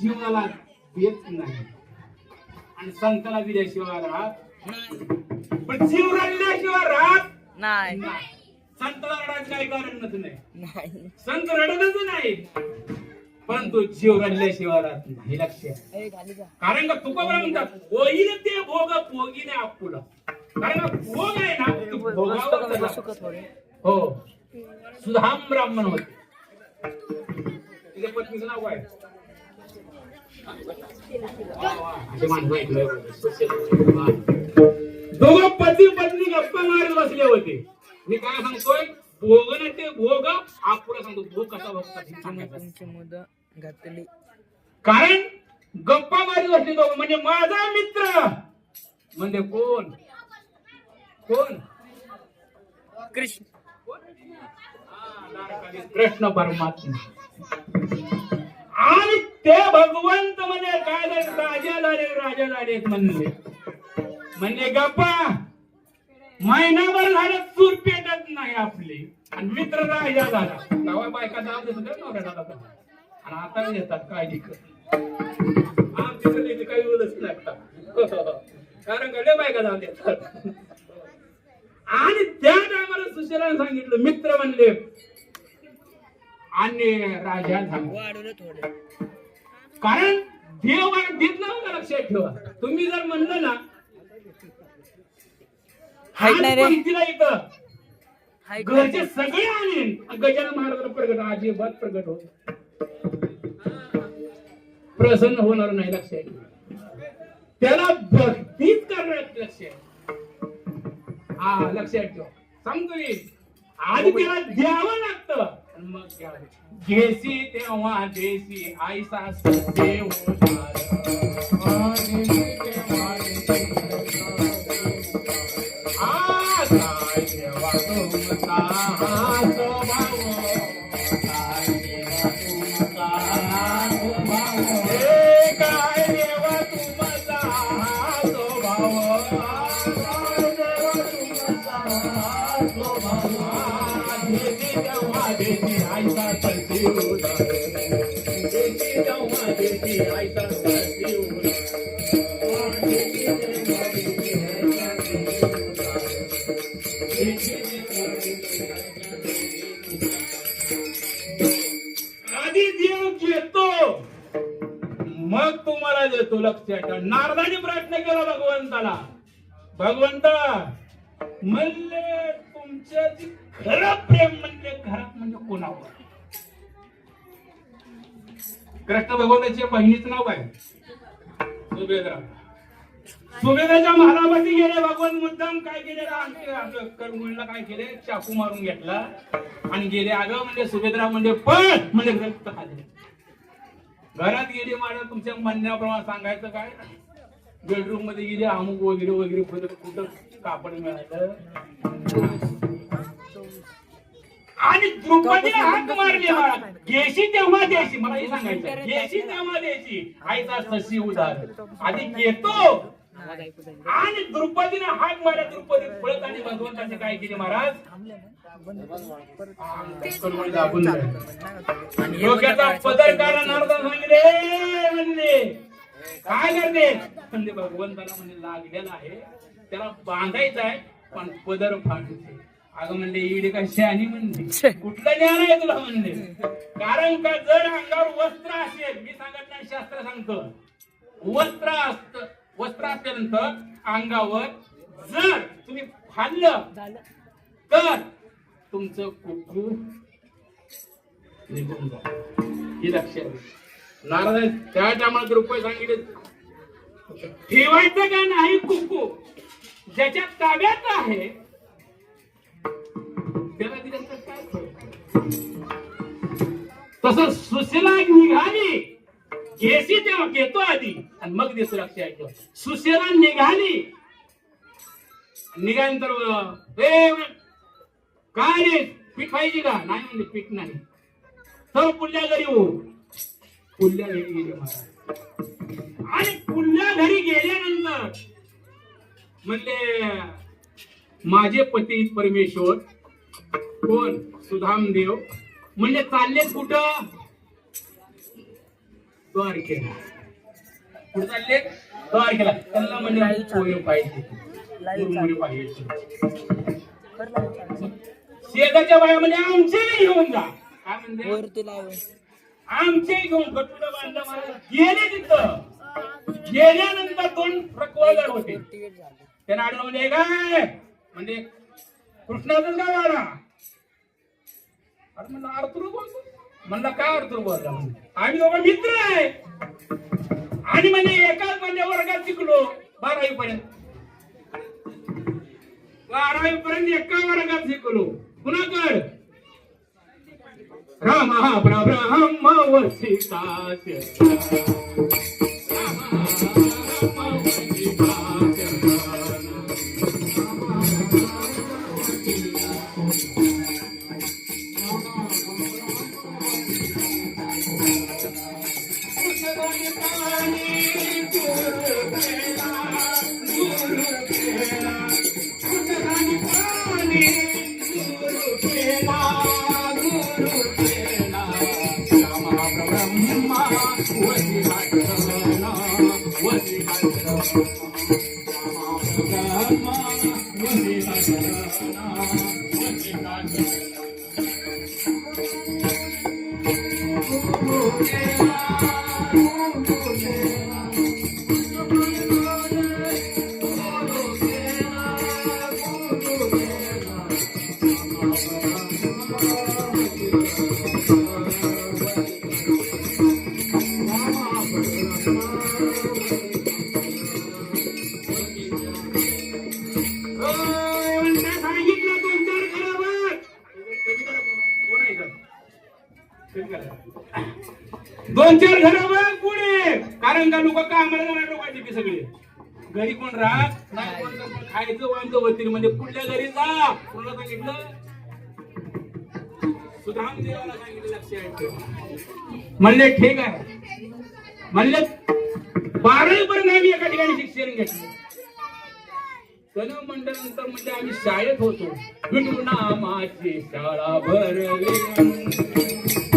जीवनाला देत नाही. आणि संताला दिल्याशिवाय राहत पण जीव रडल्याशिवाय राहत नाही. नाही. संताला रडायचं काही कारणच नाही. संत रडतच नाही. परंतु जीव रडल्याशिवाय राहत नाही. लक्ष. कारण का तुकोबरा म्हणतात? होईल ते भोग भोगीने आपुला. कारण का भोग आहे ना ते बसतो भोगावं का? बसू त्याला. का थोडे? हो. सुधाम ब्राह्मण होते. तिच्या पत्नीचं नाव काय. दोघं पती पत्नी गप्पा मारत बसले होते मी काय सांगतोय? भोग ना ते भोग आपुला सांगतो. भोग कसा मुद घातली कारण गप्पा मारी बसले दोघं. म्हणजे माझा मित्र. म्हणजे कोण? कोण? कृष्ण. कृष्ण परमात्मा. आणि ते भगवंत म्हणजे काय झाले? राजा झाले राजा झाले म्हणले. म्हणजे गप्पा महिनाभर झालं चूर पेटत नाही आपली. आणि मित्र राजा झाला. नवा बायका जाऊ देत आता. आणि आता येतात काळजी कर. आमच्याकडे काही उलच नाही कारण कडे बायका जाऊ देतात आणि त्या टायमाला सुशिला सांगितलं मित्र म्हणले आणि राजा कारण देव आणि देत ना का लक्षात ठेवा? तुम्ही जर म्हणलं ना पंक्तीला इथं. घरचे सगळे आणीन गजानन महाराजाला प्रगट अजिबात प्रगट होत प्रसन्न होणार नाही लक्षात. त्याला भक्तीच करणार लक्षात हा लक्षात ठेवा. सांगतो आधी त्याला द्यावं लागतं. घेसी तेव्हा देसी आईसा देव देवा मग तुम्हाला देतो लक्षात ठेवा नारदाने प्रश्न केला भगवंताला. भगवंत म्हणले तुमच्या जी खरं प्रेम म्हणजे घरात म्हणजे कोणावर? कृष्ण भगवंताच्या बहिणीचं नाव काय? सुभेद्रा. सुभेदाच्या महाराजांनी गेले भगवान मुद्दाम काय केले? आपलं काय केले? चाकू मारून घेतला. आणि गेले अगं म्हणजे सुभेद्रा म्हणजे पण म्हणजे रक्त खाले. घरात गेले मला तुमच्या म्हणण्याप्रमाणे सांगायचं काय? बेडरूममध्ये गेले अमुक वगैरे वगैरे कुठं कुठं कापड मिळालं? आणि द्रौपदीने हाक मारली मला गेशी तेव्हा द्यायची. मला हे सांगायचं गेशी तेव्हा द्यायची. आईचा सशी उदार. आधी घेतो जाईल. आणि द्रुपदीने हाक मारला. द्रुपदी पळत आणि भगवंताने काय केले महाराज? डोक्याचा पदर. काढा नारदा म्हणले काय करते? म्हणजे भगवंताला म्हणजे लागलेला आहे. त्याला बांधायचं आहे पण पदर फाटते अगं म्हणले इडी काय शहाणी म्हणले? कुठलं ज्ञान आहे तुला म्हणले? कारण का जर अंगावर वस्त्र असेल मी सांगत नाही शास्त्र सांगतो. वस्त्र असत वस्त्र असल्यानंतर अंगावर जर तुम्ही फाडलं तर तुमचं कुकू निघून जाईल. ही लक्षात. नारद त्या टायमाला रुपये सांगितले. ठेवायचं का नाही कुकू? ज्याच्या ताब्यात आहे त्याला दिलं तर काय फरक? तसं सुशिला निघाली. घेसी तेव्हा घेतो आधी. आणि मग देतो लक्षात ऐकतो सुशिला निघाली. निघाल्यानंतर ए काय रे? पीठ पाहिजे का? नाही म्हणजे पीठ नाही. तर पुढल्या घरी हो पुढल्या घरी गेले महाराज. आणि पुढल्या घरी गेल्यानंतर म्हणले माझे पती परमेश्वर कोण? सुधामदेव. म्हणजे चालले कुठं? द्वारकेला. कुठे चालले? द्वारकेला. त्यांना म्हणजे पोहे पाहिजे. पाहिजे. शेताच्या बायामध्ये आमचे घेऊन जा. काय लाईव्ह आमचे घेऊन गटुडं बांधलं मला. गेले तिथं. गेल्यानंतर दोन प्रकवळगड होते. त्यानं आडलं म्हणजे काय? म्हणजे कृष्णाचाच गाव आला अरे म्हणलं आरतुर बोलतो म्हणलं काय अर्थ बोलला आम्ही दोघं मित्र आहे. आणि म्हणजे एकाच म्हणजे वर्गात शिकलो बारावी पर्यंत बारावी पर्यंत एका वर्गात शिकलो. कुणाकड राम हा ब्रह्म वसिता घरी कोण राहत नाही कोण कोण खायचं वांचं होतील म्हणजे पुढल्या घरी जा. कोणाला सांगितलं? सुधाम देवाला सांगितलं लक्षात म्हणले ठीक आहे. म्हणले बारावी पर्यंत आम्ही एका ठिकाणी शिक्षण घेतलं. तन मंडळानंतर म्हणजे आम्ही शाळेत होतो. विठू नामाची शाळा भरली.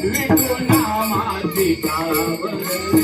विठू नामाची शाळा भरली.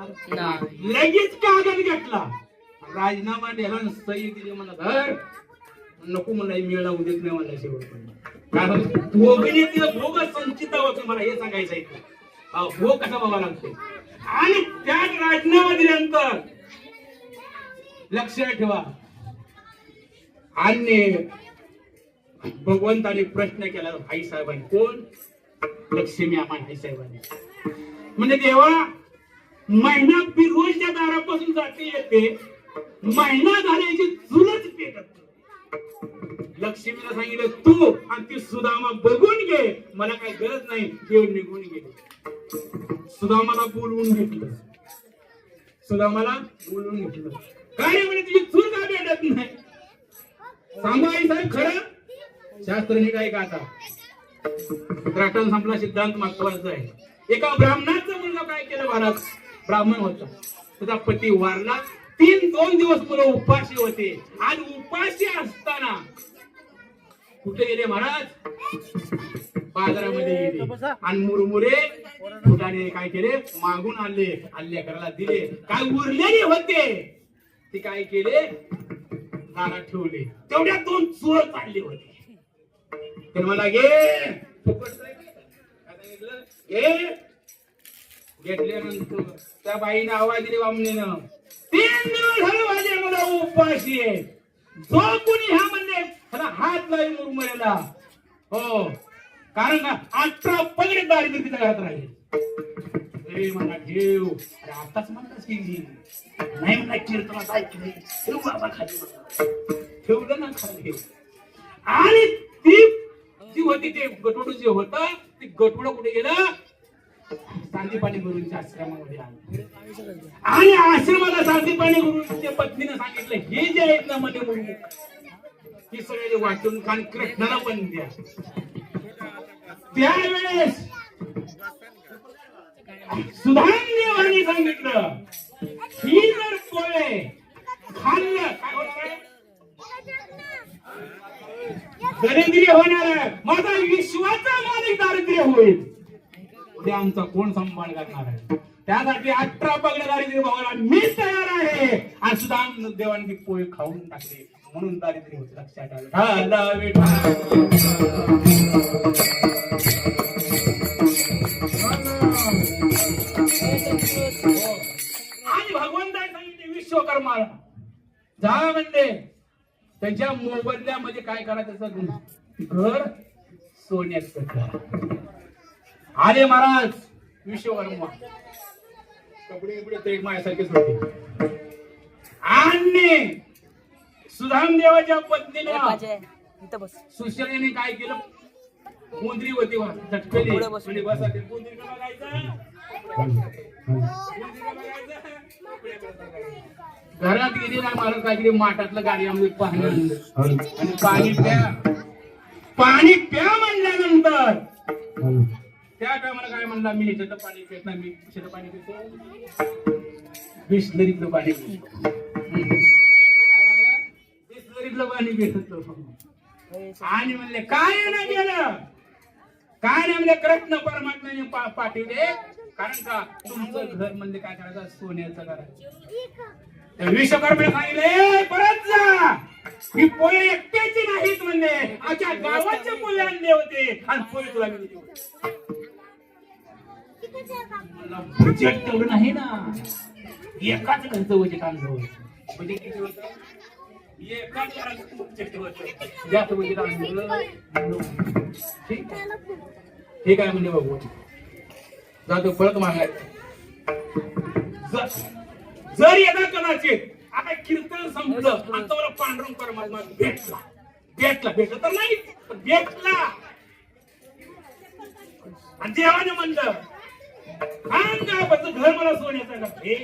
होणार लगेच कागद घेतला. राजीनामा द्यायला सही दिली मला धर. नको मला मिळला मिळाला उद्याच नाही मला शेवट कारण भोगने तिला भोग संचित मला हे सांगायचं आहे भोग हो कसा बघावा लागतो आणि त्यात राजीनामा दिल्यानंतर लक्षात ठेवा. आणि भगवंताने प्रश्न केला आई साहेबांनी कोण? लक्ष्मी आम्हाला आई साहेबांनी. म्हणजे देवा महिना फिरोजच्या दारापासून जाते येते. महिना झाल्याची चुलच पेटत लक्ष्मीला सांगितलं तू आणि ती सुदामा बघून घे. मला काही गरज नाही. देव निघून गेले. सुदामाला बोलवून घेतलं. सुदामाला बोलवून घेतलं. काय म्हणे तुझी चूल का भेटत नाही? सांगू आई साहेब खरं? शास्त्र काय का आता? द्राटन संपला सिद्धांत मागवायचा आहे. एका ब्राह्मणाचा मुलगा काय केलं महाराज? ब्राह्मण होता. तुझा पती वारला. तीन दोन दिवस मुलं उपाशी होते. आणि उपाशी असताना कुठे गेले महाराज? बाजारामध्ये गेले. आणि मुरमुरे फुटाने काय केले? मागून आणले. आणले करायला दिले. काय उरलेले होते? ते काय केले? दारात ठेवले. तेवढ्या दोन चोर चालले होते. तर मला गे फुकट ए घेतल्यानंतर त्या बाईने आवाज दिली वामनीनं तीन दिवस झाले माझे मला उपाशी आहे जो कोणी ह्या म्हणजे त्याला हात लावी मुरमुऱ्याला हो. कारण का अठरा पगडे दारिद्र्य तिच्या घरात राहील. म्हणा ठेव अरे आताच म्हणतास की नाही म्हणा कीर्तनात ऐकले ठेव बाबा खाली ठेवलं ना खाली. आणि ती जी होती ते गटोड जे होत ते गटोड कुठे गेलं? सांदीपाणी गुरुंच्या आश्रमामध्ये आलं. आणि आश्रमाला सांदीपाणी गुरुंच्या पत्नीने सांगितलं हे जे आहेत ना मध्ये मुलमुख हे सगळे वाचून खान कृष्णाला पण द्या. त्यावेळेस सुधांदेवानी सांगितलं ही जर पोळे खाल्लं काय होणार होणार माझा विश्वाचा मालिक दारिद्र्य होईल. उद्या आमचा कोण सांभाळ करणार आहे? त्यासाठी अठरा पगड भावाला मी तयार आहे. आणि सुद्धा देवांनी पोहे खाऊन टाकले. म्हणून दारिद्र्य होते लक्षात आणि भगवंताने सांगितले विश्वकर्माला जा म्हणते त्यांच्या मोबदल्यामध्ये काय करायचं घर सोन्याचं घर आले महाराज. विश्वकर्मा कपडे बिपडे ते माझ्यासारखेच होते. आणि सुधामदेवाच्या पत्नीला बस. सुशलेने काय केलं? गोंधळी होती झटकली. म्हणजे बसा ते. घरात गेली ना मला काय केली माठातलं गाडी आम्ही आणलं आणि पाणी प्या. पाणी प्या म्हणल्यानंतर त्या टायमाला काय म्हणला मी ह्याच्यात पाणी पित नाही मी कशाचं पाणी पितो. बिस्लरीतलं पाणी पितो. बिस्लरीतलं पाणी पित होतो आणि म्हणले काय ना गेलं? काय नाही म्हणजे कृष्ण परमात्म्याने पाठवले. कारण का तुमचं घर म्हणजे काय करायचं? सोन्याचं करायचं. त्या सांगितले परत जा. ही पोळे एकट्याची नाहीत म्हणजे आमच्या गावाचे पोळे आणले होते. आणि पोळे तुला प्रोजेक्ट तेवढं नाही ना. एकाच घरचं बजेट काम जवळ. म्हणजे किती होतं? एकाच घराचं बजेट होतं जास्त बजेट आणलं ठीक? आहे ठीक म्हणजे बघू जातो परत मागायचं जर- एका कदाचित आता कीर्तन संपलं आता तुम्हाला पांडुरंग परमात्मा भेटला. भेटला भेटला तर नाही भेटला. आणि देवाने म्हणलं घर मला सोन्याचं का हे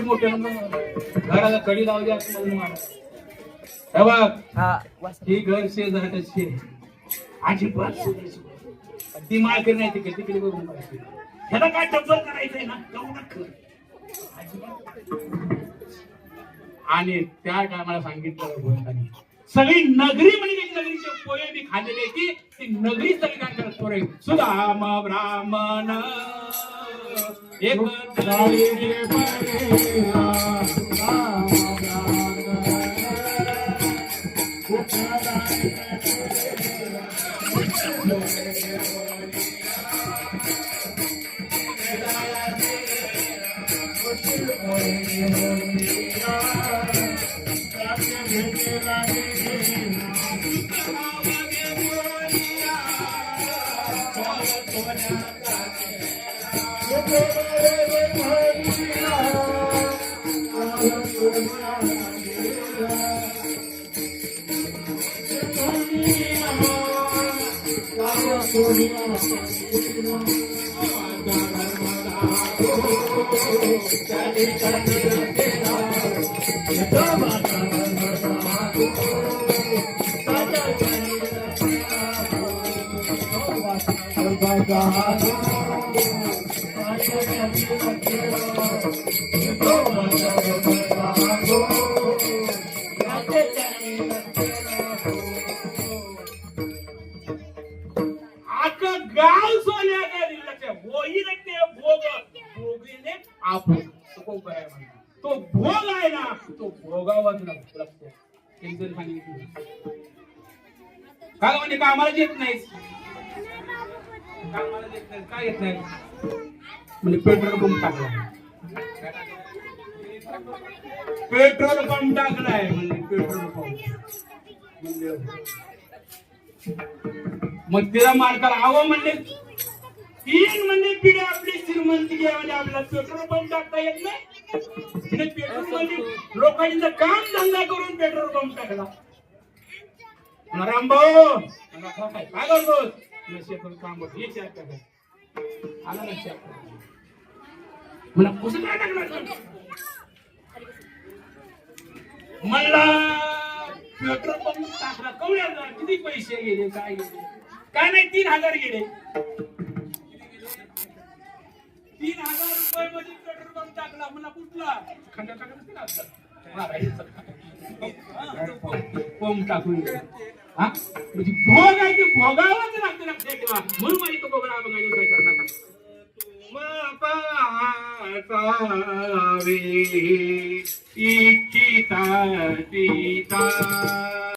मोठं घराला कडी लावली असं म्हणून मला. हे घर शेजारच शे अजिबात सोडायची ती माळकरी नाही तिकडे तिकडे बघून पाहिजे ह्याला काय टप्पल करायचंय ना? तेवढं कर अजिबात. आणि त्या टायमाला सांगितलं सगळी नगरी म्हणजे त्याची नगरीचे पोहे मी खाल्लेले की ती नगरी सगळी काय करत पोरे सुदाम ब्राह्मण एक Bye-bye. काय म्हणजे कामाला येत कामाला येत नाही काय येत नाही म्हणजे पेट्रोल पंप टाकला पेट्रोल पंप टाकलाय म्हणजे पेट्रोल पंप. मग तिला मालकाला हवं म्हणले तीन म्हणजे पिढी आपली श्रीमंती घ्या म्हणजे आपल्याला पेट्रोल पंप टाकता येत नाही. पेट्रोल म्हणजे लोकांचं काम धंदा करून पेट्रोल पंप टाकला. रामभाऊ. काय करतोस? शेतात काम होतं. आला ना काय टाकणार म्हणला पेट्रोल पंप टाकला. कवड्याला किती पैसे गेले? काय गेले? काय नाही तीन हजार गेले. तीन हजार रुपये मध्ये पेट्रोल पंप टाकला. मला कुठला? खंडा टाकला. पंप. टाकून म्हणजे भोग आहे ती भोगावंच लागते लक्षात ठेवा म्हणून माझी तो बघा बघायला काय करणार पाहावे इच्छिता सीता